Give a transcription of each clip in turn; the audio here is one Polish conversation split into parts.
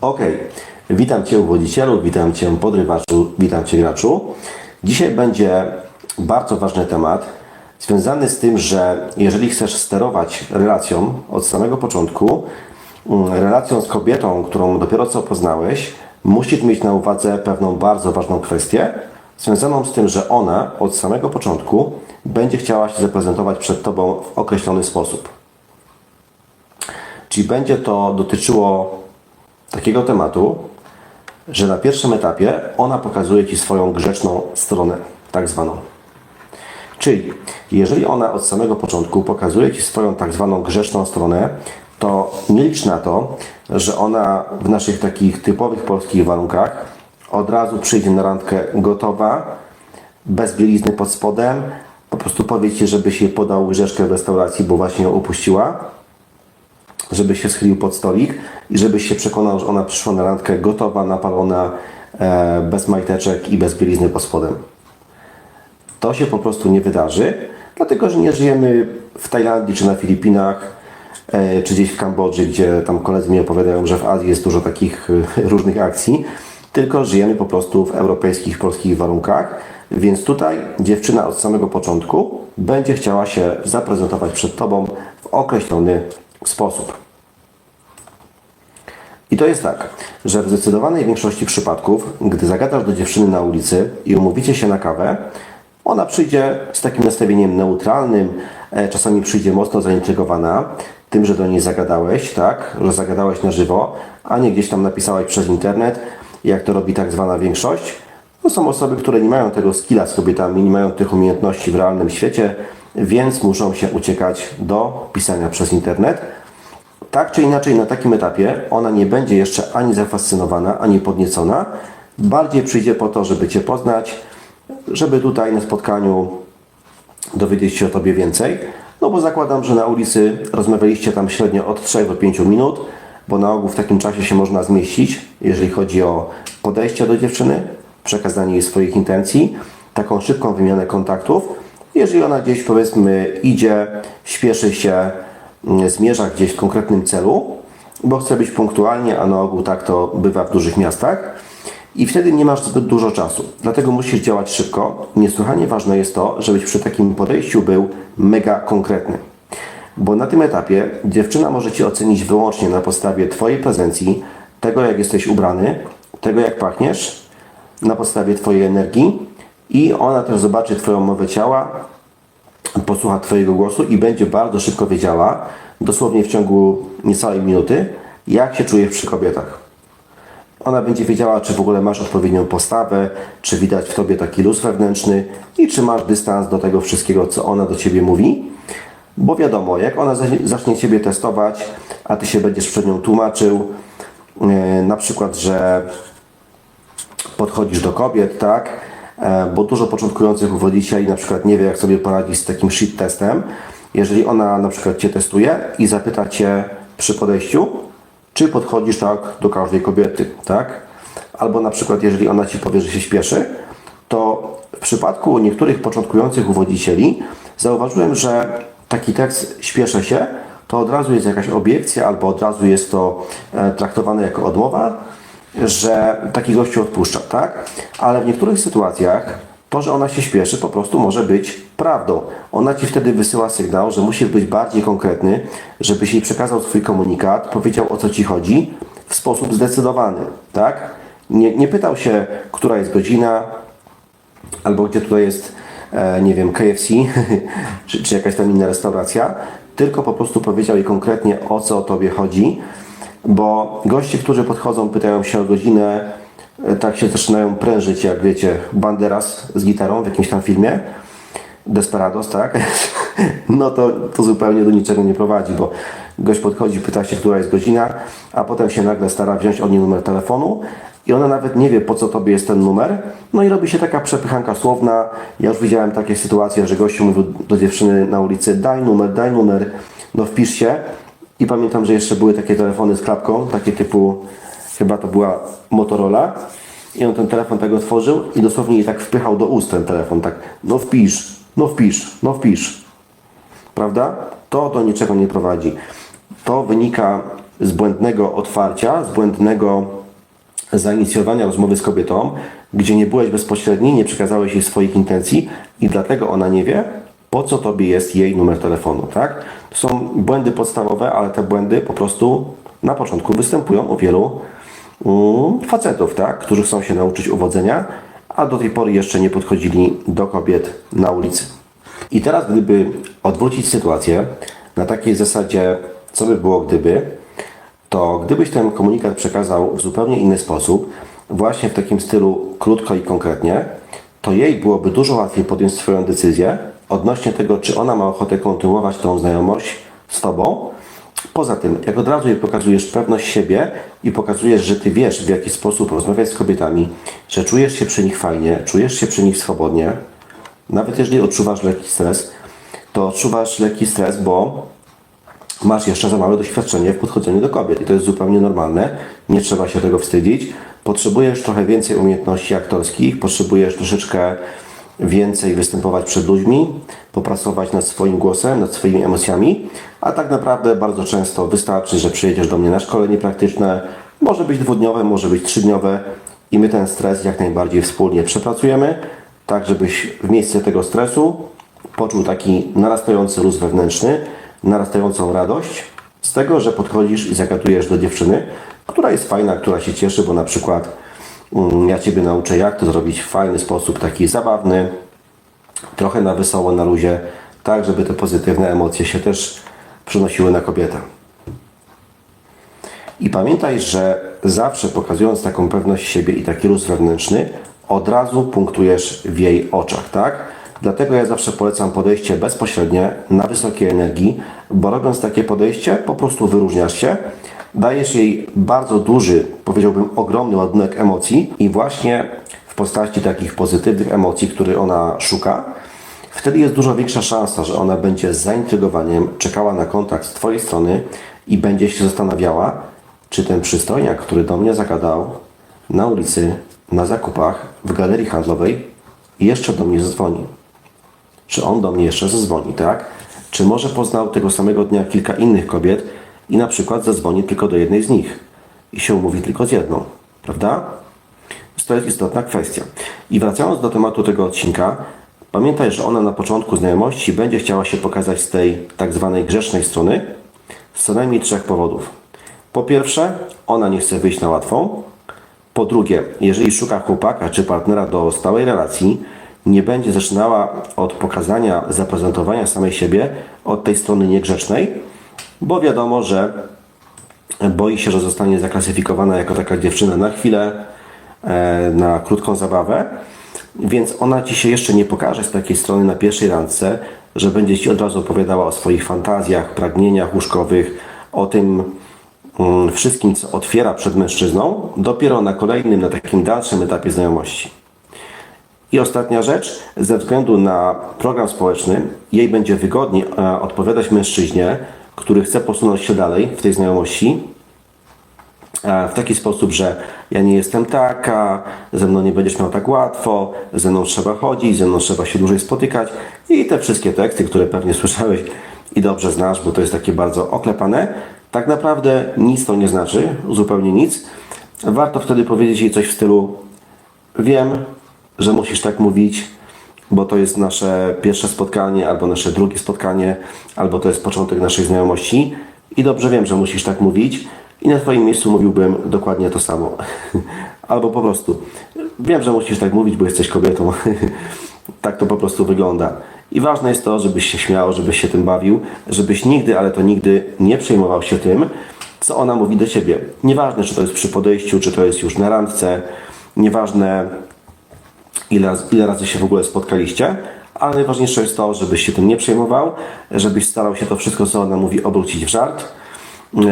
Ok, witam Cię uwodzicielu, witam Cię podrywaczu, witam Cię graczu. Dzisiaj będzie bardzo ważny temat związany z tym, że jeżeli chcesz sterować relacją od samego początku, mm, relacją z kobietą, którą dopiero co poznałeś, musisz mieć na uwadze pewną bardzo ważną kwestię związaną z tym, że ona od samego początku będzie chciała się zaprezentować przed Tobą w określony sposób. Czyli będzie to dotyczyło takiego tematu, że na pierwszym etapie ona pokazuje Ci swoją grzeczną stronę, tak zwaną. Czyli jeżeli ona od samego początku pokazuje Ci swoją tak zwaną grzeczną stronę, to nie licz na to, że ona w naszych takich typowych polskich warunkach od razu przyjdzie na randkę gotowa, bez bielizny pod spodem, po prostu powie Ci, żebyś jej podał łyżeczkę w restauracji, bo właśnie ją upuściła, żebyś się schylił pod stolik i żebyś się przekonał, że ona przyszła na randkę gotowa, napalona, e, bez majteczek i bez bielizny pod spodem. To się po prostu nie wydarzy, dlatego że nie żyjemy w Tajlandii czy na Filipinach, e, czy gdzieś w Kambodży, gdzie tam koledzy mi opowiadają, że w Azji jest dużo takich e, różnych akcji, tylko żyjemy po prostu w europejskich, polskich warunkach, więc tutaj dziewczyna od samego początku będzie chciała się zaprezentować przed Tobą w określony sposób. I to jest tak, że w zdecydowanej większości przypadków, gdy zagadasz do dziewczyny na ulicy i umówicie się na kawę, ona przyjdzie z takim nastawieniem neutralnym, e, czasami przyjdzie mocno zaintrygowana tym, że do niej zagadałeś, tak, że zagadałeś na żywo, a nie gdzieś tam napisałeś przez internet, jak to robi tak zwana większość. To są osoby, które nie mają tego skilla z kobietami, nie mają tych umiejętności w realnym świecie, więc muszą się uciekać do pisania przez internet. Tak czy inaczej, na takim etapie ona nie będzie jeszcze ani zafascynowana, ani podniecona. Bardziej przyjdzie po to, żeby Cię poznać, żeby tutaj na spotkaniu dowiedzieć się o Tobie więcej. No bo zakładam, że na ulicy rozmawialiście tam średnio od 3 do 5 minut, bo na ogół w takim czasie się można zmieścić, jeżeli chodzi o podejście do dziewczyny, przekazanie jej swoich intencji, taką szybką wymianę kontaktów. Jeżeli ona gdzieś powiedzmy idzie, śpieszy się, mm, zmierza gdzieś w konkretnym celu, bo chce być punktualnie, a na ogół tak to bywa w dużych miastach, i wtedy nie masz zbyt dużo czasu. Dlatego musisz działać szybko. Niesłychanie ważne jest to, żebyś przy takim podejściu był mega konkretny. Bo na tym etapie dziewczyna może Cię ocenić wyłącznie na podstawie Twojej prezencji, tego jak jesteś ubrany, tego jak pachniesz, na podstawie Twojej energii i ona też zobaczy Twoją mowę ciała, posłucha Twojego głosu i będzie bardzo szybko wiedziała, dosłownie w ciągu niecałej minuty, jak się czujesz przy kobietach. Ona będzie wiedziała, czy w ogóle masz odpowiednią postawę, czy widać w tobie taki luz wewnętrzny i czy masz dystans do tego wszystkiego, co ona do ciebie mówi. Bo wiadomo, jak ona zacznie- ciebie testować, a ty się będziesz przed nią tłumaczył, e, na przykład, że podchodzisz do kobiet, tak? E, Bo dużo początkujących uwodzicieli na przykład nie wie, jak sobie poradzić z takim shit testem. Jeżeli ona na przykład Cię testuje i zapyta Cię przy podejściu, czy podchodzisz tak do każdej kobiety, tak? Albo na przykład, jeżeli ona Ci powie, że się śpieszy, to w przypadku niektórych początkujących uwodzicieli zauważyłem, że taki tekst śpieszę się, to od razu jest jakaś obiekcja, albo od razu jest to e, traktowane jako odmowa, że taki gościu odpuszcza, tak? Ale w niektórych sytuacjach to, że ona się śpieszy, po prostu może być prawdą. Ona ci wtedy wysyła sygnał, że musisz być bardziej konkretny, żebyś jej przekazał swój komunikat, powiedział o co ci chodzi w sposób zdecydowany, tak? Nie, nie pytał się, która jest godzina, albo gdzie tutaj jest, e, nie wiem, KFC, czy, czy jakaś tam inna restauracja, tylko po prostu powiedział jej konkretnie o co o tobie chodzi, bo goście, którzy podchodzą, pytają się o godzinę, e, tak się zaczynają prężyć, jak wiecie, Banderas z gitarą w jakimś tam filmie, Desperados, tak? No to, to zupełnie do niczego nie prowadzi, bo gość podchodzi, pyta się, która jest godzina, a potem się nagle stara wziąć od niej numer telefonu i ona nawet nie wie, po co tobie jest ten numer. No i robi się taka przepychanka słowna. Ja już widziałem takie sytuacje, że gościu mówił do dziewczyny na ulicy, daj numer, daj numer, no wpisz się. I pamiętam, że jeszcze były takie telefony z klapką, takie typu, chyba to była Motorola. I on ten telefon tak otworzył i dosłownie jej tak wpychał do ust ten telefon, tak, no wpisz, no wpisz, no wpisz. Prawda? To do niczego nie prowadzi. To wynika z błędnego otwarcia, z błędnego zainicjowania rozmowy z kobietą, gdzie nie byłeś bezpośredni, nie przekazałeś jej swoich intencji i dlatego ona nie wie, po co tobie jest jej numer telefonu, tak? To są błędy podstawowe, ale te błędy po prostu na początku występują u wielu mm, facetów, tak? Którzy chcą się nauczyć uwodzenia, a do tej pory jeszcze nie podchodzili do kobiet na ulicy. I teraz, gdyby odwrócić sytuację na takiej zasadzie, co by było gdyby, to gdybyś ten komunikat przekazał w zupełnie inny sposób, właśnie w takim stylu krótko i konkretnie, to jej byłoby dużo łatwiej podjąć swoją decyzję odnośnie tego, czy ona ma ochotę kontynuować tą znajomość z Tobą. Poza tym, jak od razu jej pokazujesz pewność siebie i pokazujesz, że Ty wiesz, w jaki sposób rozmawiać z kobietami, że czujesz się przy nich fajnie, czujesz się przy nich swobodnie, nawet jeżeli odczuwasz lekki stres, to odczuwasz lekki stres, bo masz jeszcze za małe doświadczenie w podchodzeniu do kobiet i to jest zupełnie normalne, nie trzeba się tego wstydzić. Potrzebujesz trochę więcej umiejętności aktorskich, potrzebujesz troszeczkę więcej występować przed ludźmi, popracować nad swoim głosem, nad swoimi emocjami, a tak naprawdę bardzo często wystarczy, że przyjedziesz do mnie na szkolenie praktyczne, może być dwudniowe, może być trzydniowe i my ten stres jak najbardziej wspólnie przepracujemy, tak żebyś w miejsce tego stresu poczuł taki narastający luz wewnętrzny, narastającą radość z tego, że podchodzisz i zagadujesz do dziewczyny, która jest fajna, która się cieszy, bo na przykład ja Ciebie nauczę, jak to zrobić w fajny sposób, taki zabawny, trochę na wesoło, na luzie, tak, żeby te pozytywne emocje się też przenosiły na kobietę. I pamiętaj, że zawsze pokazując taką pewność siebie i taki luz wewnętrzny, od razu punktujesz w jej oczach, tak? Dlatego ja zawsze polecam podejście bezpośrednie, na wysokiej energii, bo robiąc takie podejście, po prostu wyróżniasz się, dajesz jej bardzo duży, powiedziałbym ogromny ładunek emocji i właśnie w postaci takich pozytywnych emocji, które ona szuka, wtedy jest dużo większa szansa, że ona będzie z zaintrygowaniem czekała na kontakt z Twojej strony i będzie się zastanawiała, czy ten przystojniak, który do mnie zagadał na ulicy, na zakupach, w galerii handlowej, jeszcze do mnie zadzwoni. Czy on do mnie jeszcze zadzwoni, tak? Czy może poznał tego samego dnia kilka innych kobiet i na przykład zadzwoni tylko do jednej z nich i się umówi tylko z jedną, prawda? To jest istotna kwestia. I wracając do tematu tego odcinka, pamiętaj, że ona na początku znajomości będzie chciała się pokazać z tej tak zwanej grzecznej strony z co najmniej trzech powodów. Po pierwsze, ona nie chce wyjść na łatwą. Po drugie, jeżeli szuka chłopaka czy partnera do stałej relacji, nie będzie zaczynała od pokazania, zaprezentowania samej siebie od tej strony niegrzecznej, bo wiadomo, że boi się, że zostanie zaklasyfikowana jako taka dziewczyna na chwilę, e, na krótką zabawę, więc ona ci się jeszcze nie pokaże z takiej strony na pierwszej randce, że będzie ci od razu opowiadała o swoich fantazjach, pragnieniach łóżkowych, o tym mm, wszystkim, co otwiera przed mężczyzną, dopiero na kolejnym, na takim dalszym etapie znajomości. I ostatnia rzecz, ze względu na program społeczny, jej będzie wygodniej e, odpowiadać mężczyźnie, który chce posunąć się dalej w tej znajomości, e, w taki sposób, że ja nie jestem taka, ze mną nie będziesz miał tak łatwo, ze mną trzeba chodzić, ze mną trzeba się dłużej spotykać i te wszystkie teksty, które pewnie słyszałeś i dobrze znasz, bo to jest takie bardzo oklepane, tak naprawdę nic to nie znaczy, zupełnie nic. Warto wtedy powiedzieć jej coś w stylu wiem, że musisz tak mówić, bo to jest nasze pierwsze spotkanie, albo nasze drugie spotkanie, albo to jest początek naszej znajomości. I dobrze wiem, że musisz tak mówić, i na Twoim miejscu mówiłbym dokładnie to samo. albo po prostu wiem, że musisz tak mówić, bo jesteś kobietą. tak to po prostu wygląda. I ważne jest to, żebyś się śmiał, żebyś się tym bawił, żebyś nigdy, ale to nigdy nie przejmował się tym, co ona mówi do ciebie. Nieważne, czy to jest przy podejściu, czy to jest już na randce, nieważne ile, ile razy się w ogóle spotkaliście, ale najważniejsze jest to, żebyś się tym nie przejmował, żebyś starał się to wszystko, co ona mówi, obrócić w żart,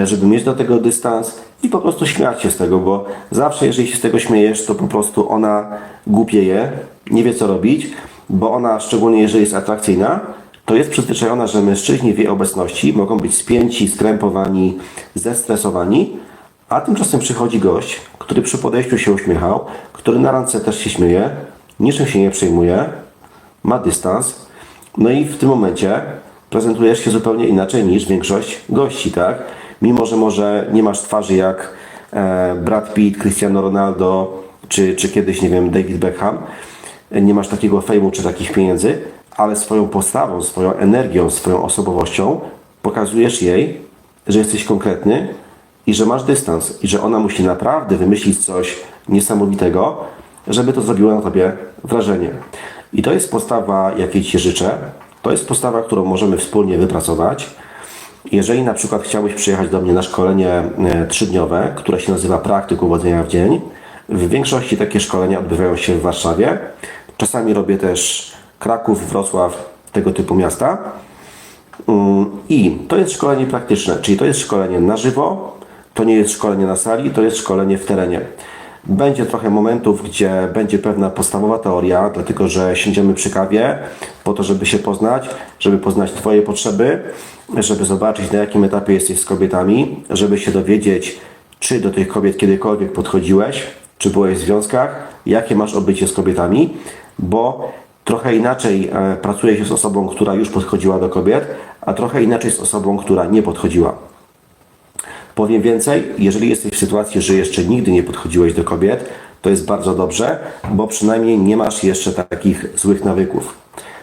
żeby mieć do tego dystans i po prostu śmiać się z tego, bo zawsze, jeżeli się z tego śmiejesz, to po prostu ona głupieje, nie wie co robić, bo ona, szczególnie jeżeli jest atrakcyjna, to jest przyzwyczajona, że mężczyźni w jej obecności mogą być spięci, skrępowani, zestresowani, a tymczasem przychodzi gość, który przy podejściu się uśmiechał, który na randce też się śmieje, niczym się nie przejmuje, ma dystans, no i w tym momencie prezentujesz się zupełnie inaczej niż większość gości, tak? Mimo, że może nie masz twarzy jak e, Brad Pitt, Cristiano Ronaldo, czy, czy kiedyś, nie wiem, David Beckham, nie masz takiego fejmu czy takich pieniędzy, ale swoją postawą, swoją energią, swoją osobowością pokazujesz jej, że jesteś konkretny i że masz dystans i że ona musi naprawdę wymyślić coś niesamowitego, żeby to zrobiło na tobie wrażenie. I to jest postawa, jakiej Ci życzę. To jest postawa, którą możemy wspólnie wypracować. Jeżeli na przykład chciałbyś przyjechać do mnie na szkolenie e, trzydniowe, które się nazywa Praktyk Uwodzenia w Dzień, w większości takie szkolenia odbywają się w Warszawie. Czasami robię też Kraków, Wrocław, tego typu miasta. Mm, I to jest szkolenie praktyczne, czyli to jest szkolenie na żywo, to nie jest szkolenie na sali, to jest szkolenie w terenie. Będzie trochę momentów, gdzie będzie pewna podstawowa teoria, dlatego że siędziemy przy kawie po to, żeby się poznać, żeby poznać Twoje potrzeby, żeby zobaczyć na jakim etapie jesteś z kobietami, żeby się dowiedzieć, czy do tych kobiet kiedykolwiek podchodziłeś, czy byłeś w związkach, jakie masz obycie z kobietami, bo trochę inaczej e, pracuje się z osobą, która już podchodziła do kobiet, a trochę inaczej z osobą, która nie podchodziła. Powiem więcej, jeżeli jesteś w sytuacji, że jeszcze nigdy nie podchodziłeś do kobiet, to jest bardzo dobrze, bo przynajmniej nie masz jeszcze takich złych nawyków.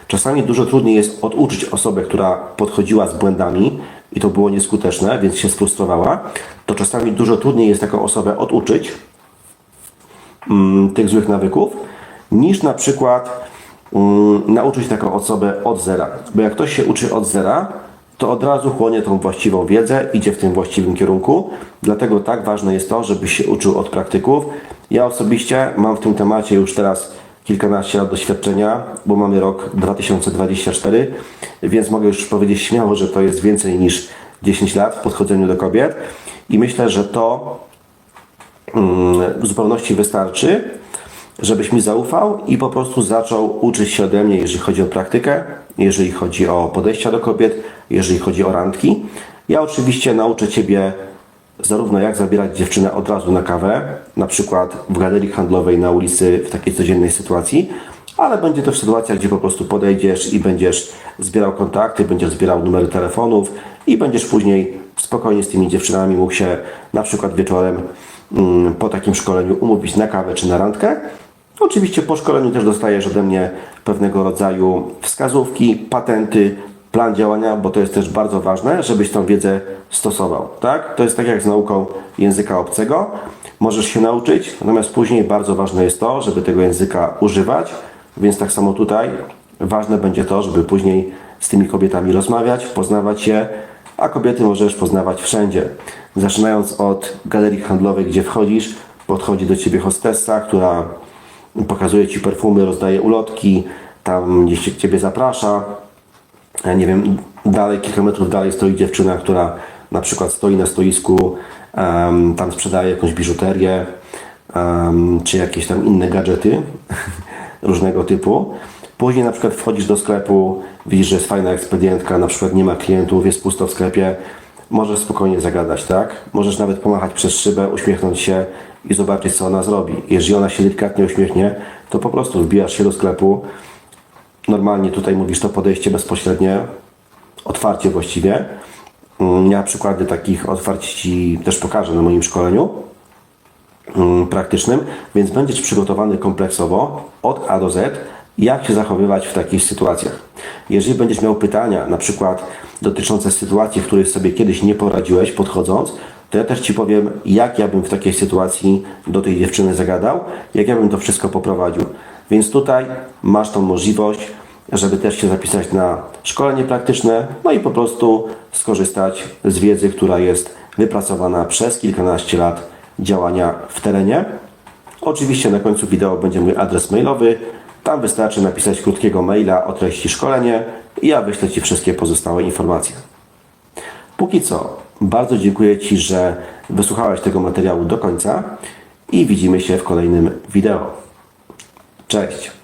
Czasami dużo trudniej jest oduczyć osobę, która podchodziła z błędami i to było nieskuteczne, więc się sfrustrowała. To czasami dużo trudniej jest taką osobę oduczyć mm, tych złych nawyków, niż na przykład mm, nauczyć taką osobę od zera. Bo jak ktoś się uczy od zera, to od razu chłonie tą właściwą wiedzę, idzie w tym właściwym kierunku. Dlatego tak ważne jest to, żebyś się uczył od praktyków. Ja osobiście mam w tym temacie już teraz kilkanaście lat doświadczenia, bo mamy rok 2024, więc mogę już powiedzieć śmiało, że to jest więcej niż 10 lat w podchodzeniu do kobiet i myślę, że to mm, w zupełności wystarczy, żebyś mi zaufał i po prostu zaczął uczyć się ode mnie, jeżeli chodzi o praktykę, jeżeli chodzi o podejścia do kobiet, jeżeli chodzi o randki. Ja oczywiście nauczę Ciebie zarówno jak zabierać dziewczynę od razu na kawę, na przykład w galerii handlowej na ulicy w takiej codziennej sytuacji, ale będzie to sytuacja, gdzie po prostu podejdziesz i będziesz zbierał kontakty, będziesz zbierał numery telefonów i będziesz później spokojnie z tymi dziewczynami mógł się na przykład wieczorem mm, po takim szkoleniu umówić na kawę czy na randkę. Oczywiście po szkoleniu też dostajesz ode mnie pewnego rodzaju wskazówki, patenty, plan działania, bo to jest też bardzo ważne, żebyś tą wiedzę stosował. Tak? To jest tak jak z nauką języka obcego. Możesz się nauczyć, natomiast później bardzo ważne jest to, żeby tego języka używać, więc tak samo tutaj ważne będzie to, żeby później z tymi kobietami rozmawiać, poznawać je, a kobiety możesz poznawać wszędzie. Zaczynając od galerii handlowej, gdzie wchodzisz, podchodzi do ciebie hostessa, która pokazuje ci perfumy, rozdaje ulotki, tam gdzieś się ciebie zaprasza. Ja nie wiem, dalej, kilka metrów dalej stoi dziewczyna, która na przykład stoi na stoisku, em, tam sprzedaje jakąś biżuterię, em, czy jakieś tam inne gadżety różnego typu. Później na przykład wchodzisz do sklepu, widzisz, że jest fajna ekspedientka, na przykład nie ma klientów, jest pusto w sklepie, możesz spokojnie zagadać, tak? Możesz nawet pomachać przez szybę, uśmiechnąć się i zobaczyć, co ona zrobi. Jeżeli ona się delikatnie uśmiechnie, to po prostu wbijasz się do sklepu. Normalnie tutaj mówisz to podejście bezpośrednie, otwarcie właściwie. Mm, Ja przykłady takich otwarć Ci też pokażę na moim szkoleniu mm, praktycznym, więc będziesz przygotowany kompleksowo od A do Z, jak się zachowywać w takich sytuacjach. Jeżeli będziesz miał pytania, na przykład dotyczące sytuacji, w której sobie kiedyś nie poradziłeś podchodząc, to ja też Ci powiem, jak ja bym w takiej sytuacji do tej dziewczyny zagadał, jak ja bym to wszystko poprowadził. Więc tutaj masz tą możliwość, żeby też się zapisać na szkolenie praktyczne, no i po prostu skorzystać z wiedzy, która jest wypracowana przez kilkanaście lat działania w terenie. Oczywiście na końcu wideo będzie mój adres mailowy. Tam wystarczy napisać krótkiego maila o treści szkolenie i ja wyślę Ci wszystkie pozostałe informacje. Póki co, bardzo dziękuję Ci, że wysłuchałeś tego materiału do końca i widzimy się w kolejnym wideo. Cześć!